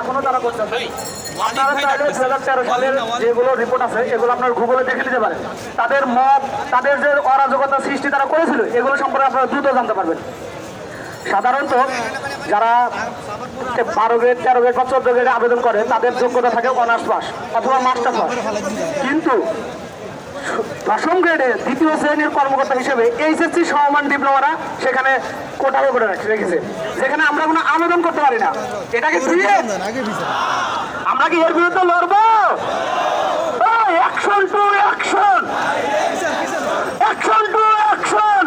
আপনারা চাইলে দু হাজার তেরো সালের যেগুলো রিপোর্ট আছে এগুলো আপনার গুগলে দেখে নিতে পারেন। তাদের মত তাদের যে অরাজকতা সৃষ্টি তারা করেছিল এগুলো সম্পর্কে আপনারা দ্রুত জানতে পারবেন। সাধারণত যারা বারো গ্রেড, তেরো গ্রেড বা চোদ্দ গ্রেডে আবেদন করে, তাদের যোগ্যতা থাকে অনার্স পাস অথবা মাস্টার পাস। কিন্তু দশম গ্রেডে দ্বিতীয় শ্রেণির কর্মকর্তা হিসেবে এইচএসসি সমমান ডিপ্লোমারা সেখানে কোটাও করে রাখছে। যেখানে আমরা কোনো আবেদন করতে পারি না। এটাকে দিয়ে আমরা কি এর বিরুদ্ধে লড়বো? অ্যাকশন টু অ্যাকশন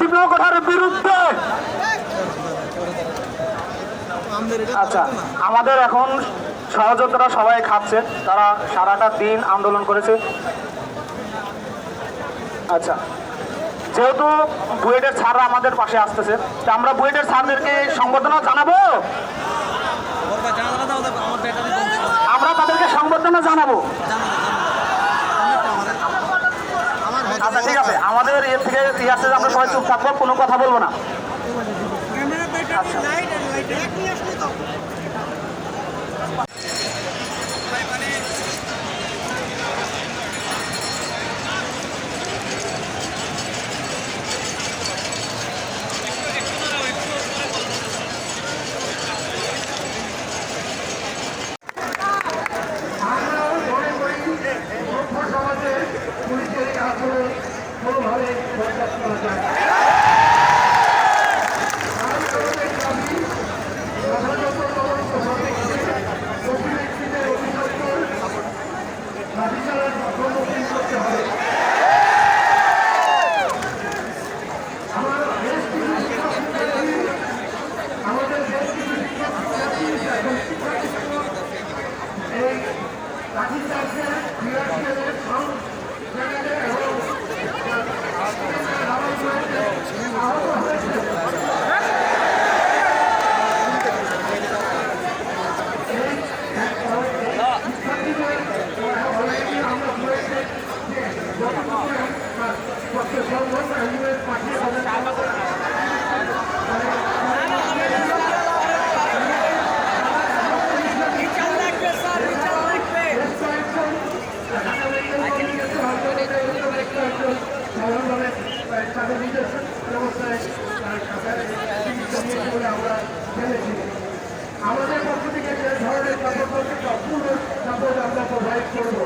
ডিপ্লোমা কোঠার বিরুদ্ধে আচ্ছা আমাদের এখন সহযোদ্ধারা সবাই খাচ্ছে। তারা সারাটা দিন আন্দোলন করেছে। আচ্ছা যেহেতু বুয়েটের ছাড়রা আমাদের পাশে আসতেছে তা আমরা বুয়েটের ছাড়দেরকে সংবর্ধনা জানাব? আমরা তাদেরকে সংবর্ধনা জানাব। আচ্ছা ঠিক আছে আমাদের এর থেকে ইয়ে যে আমরা সবাই চুপ থাকব কোনো কথা বলব না। সমাজে পুলিশের আচরণ কোনোভাবে বরদাস্ত করা যায় সাধারণভাবে তাদের নিজস্ব ব্যবস্থায় বলে আমরা জেনেছি আমাদের পক্ষ থেকে যে ধরনের সাপোর্ট করছে সম্পূর্ণ সাপোর্ট আমরা প্রোভাইড করব।